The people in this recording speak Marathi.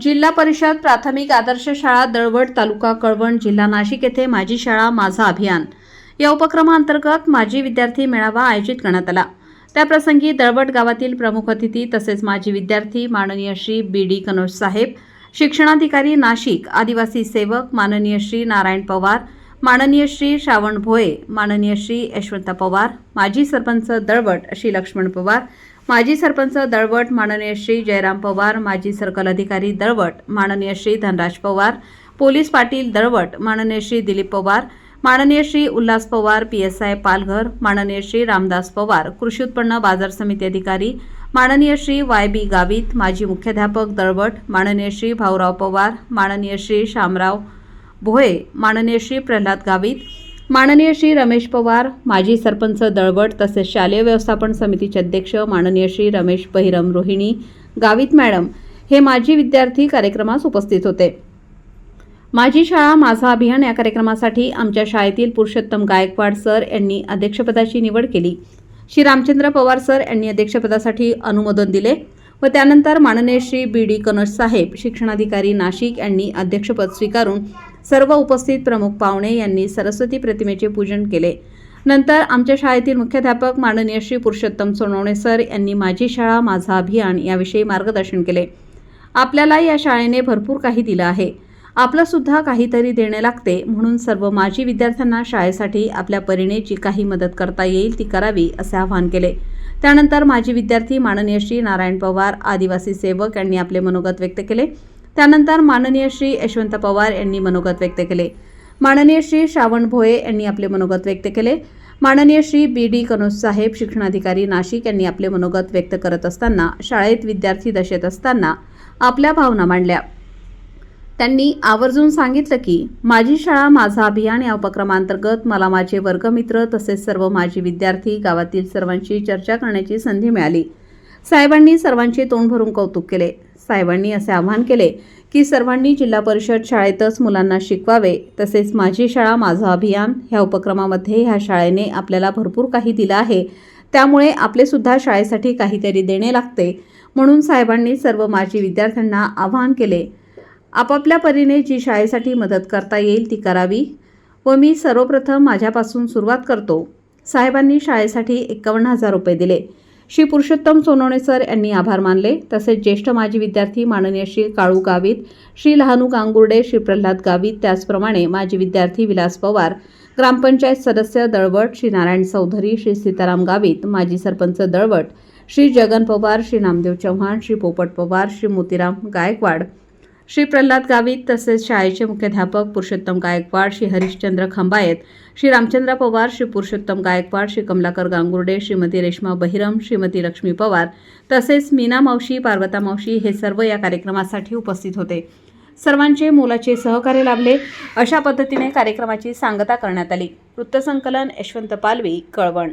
जिल्हा परिषद प्राथमिक आदर्श शाळा दळवट तालुका कळवण जिल्हा नाशिक येथे माझी शाळा माझा अभियान. या उपक्रमाअंतर्गत माजी विद्यार्थी मेळावा आयोजित करण्यात आला. त्याप्रसंगी दळवट गावातील प्रमुख अतिथी तसेच माजी विद्यार्थी माननीय श्री बी डी कनोज साहेब शिक्षणाधिकारी नाशिक आदिवासी सेवक माननीय श्री नारायण पवार माननीय श्री श्रावण भोये माननीय श्री यशवंत पवार माजी सरपंच दळवट श्री लक्ष्मण पवार माजी सरपंच दळवट माननीय श्री जयराम पवार माजी सर्कल अधिकारी दळवट माननीय श्री धनराज पवार पोलीस पाटील दळवट माननीय श्री दिलीप पवार माननीय Shri Ulhas Pawar P S I Palghar माननीय श्री रामदास पवार कृषी उत्पन्न बाजार समिती अधिकारी माननीय श्री वाय बी गावित माजी मुख्याध्यापक दळवट माननीय श्री भाऊराव पवार माननीय श्री शामराव भोये माननीय श्री प्रल्हाद गावित माननीय श्री रमेश पवार माजी सरपंच दळवट तसेच शालेय व्यवस्थापन समितीचे अध्यक्ष माननीय श्री रमेश बहिरम रोहिणी गावित मॅडम हे माजी विद्यार्थी कार्यक्रमास उपस्थित होते. माझी शाळा माझा अभियान या कार्यक्रमासाठी आमच्या शाळेतील पुरुषोत्तम गायकवाड सर यांनी अध्यक्षपदाची निवड केली. श्री रामचंद्र पवार सर यांनी अध्यक्षपदासाठी अनुमोदन दिले व त्यानंतर माननीय श्री बी डी कनोज साहेब शिक्षणाधिकारी नाशिक यांनी अध्यक्षपद स्वीकारून सर्व उपस्थित प्रमुख पाहुणे यांनी सरस्वती प्रतिमेचे पूजन केले. नंतर आमच्या शाळेतील मुख्याध्यापक माननीय श्री पुरुषोत्तम सोनवणे सर यांनी माझी शाळा माझा अभियान याविषयी मार्गदर्शन केले. आपल्याला या शाळेने भरपूर काही दिलं आहे. आपलंसुद्धा काहीतरी देणे लागते म्हणून सर्व माजी विद्यार्थ्यांना शाळेसाठी आपल्या परीने जी काही मदत करता येईल ती करावी असे आवाहन केले. त्यानंतर माजी विद्यार्थी माननीय श्री नारायण पवार आदिवासी सेवक यांनी आपले मनोगत व्यक्त केले. त्यानंतर माननीय श्री यशवंत पवार यांनी मनोगत व्यक्त केले. माननीय श्री श्रावण भोये यांनी आपले मनोगत व्यक्त केले. माननीय श्री बी डी कनोज साहेब शिक्षणाधिकारी नाशिक यांनी आपले मनोगत व्यक्त करत असताना शाळेत विद्यार्थी दशेत असताना आपल्या भावना मांडल्या. त्यांनी आवर्जून सांगितलं की माझी शाळा माझा अभियान या उपक्रमांतर्गत मला माझे वर्गमित्र तसेच सर्व माजी विद्यार्थी गावातील सर्वांशी चर्चा करण्याची संधी मिळाली. साहेबांनी सर्वांचे तोंड भरून कौतुक केले. साहेबांनी असे आवाहन केले की सर्वांनी जिल्हा परिषद शाळेतच मुलांना शिकवावे तसेच माझी शाळा माझं अभियान ह्या उपक्रमामध्ये ह्या शाळेने आपल्याला भरपूर काही दिलं आहे. त्यामुळे आपलेसुद्धा शाळेसाठी काहीतरी देणे लागते. म्हणून साहेबांनी सर्व माजी विद्यार्थ्यांना आवाहन केले. आपापल्या परीने जी शाळेसाठी मदत करता येईल ती करावी व मी सर्वप्रथम माझ्यापासून सुरुवात करतो. साहेबांनी शाळेसाठी एक्कावन्न हजार रुपये दिले. श्री पुरुषोत्तम सोनवणे सर यांनी आभार मानले. तसेच ज्येष्ठ माजी विद्यार्थी माननीय श्री काळू गावित श्री लहानू गांगुर्डे श्री प्रल्हाद गावित त्याचप्रमाणे माजी विद्यार्थी विलास पवार ग्रामपंचायत सदस्य दळवट श्री नारायण चौधरी श्री सीताराम गावित माजी सरपंच दळवट श्री जगन पवार श्री नामदेव चव्हाण श्री पोपट पवार श्री मोतीराम गायकवाड श्री प्रल्हाद गावित तसेच शाळेचे मुख्याध्यापक पुरुषोत्तम गायकवाड श्री हरिश्चंद्र खंबायत श्री रामचंद्र पवार श्री पुरुषोत्तम गायकवाड श्री कमलाकर गांगुर्डे श्रीमती रेश्मा बहिरम श्रीमती लक्ष्मी पवार तसेच मीना मावशी पार्वता मावशी हे सर्व या कार्यक्रमासाठी उपस्थित होते. सर्वांचे मोलाचे सहकार्य लाभले. अशा पद्धतीने कार्यक्रमाची सांगता करण्यात आली. वृत्तसंकलन यशवंत पालवी कळवण.